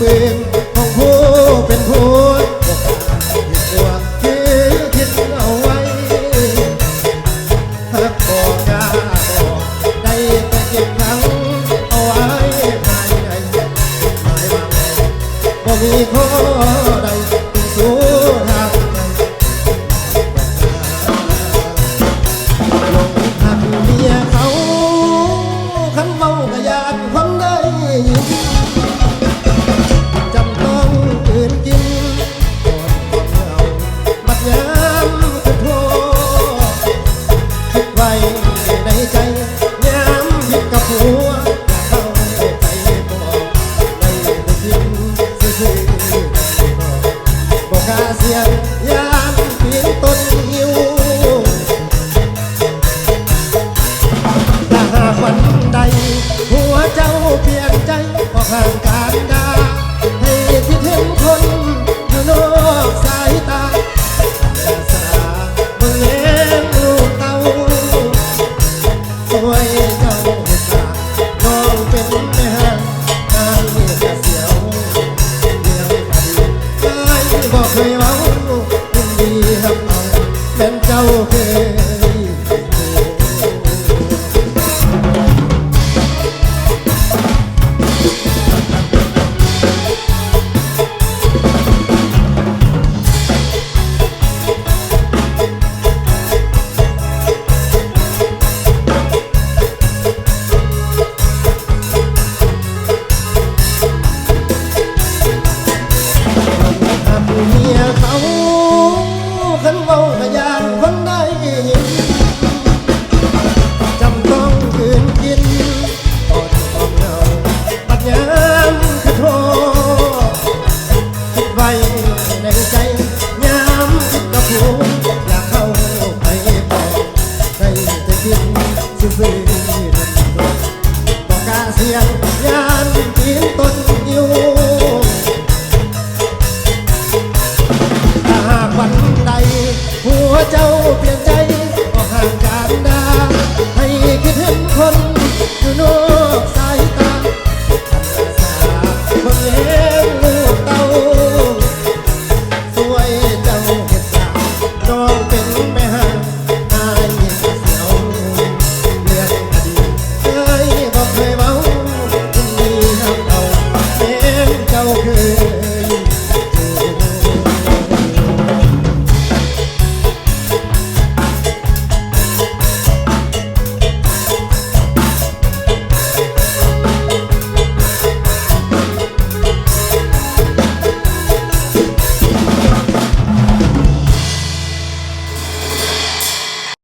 เฟืองของผู้เป็นผู้คิดว่าคือคิดเอาไว้ถ้าบอกกาบอกได้แต่เก็บทั้งเอาไว้ไม่ไในไม่ยว่าบ่มีข้อ ใจน้ำยิบกับหัวเข้าใจไปบอกได้แต่ยินซื่อๆบอกกาเสียงยามเปนต้นหิวถ้าหกวันใดหัวเจ้าเปลี่ยนใจออห่างกา know. านยืนต้นอยู่ถ้าหากวันใดหัวเจ้า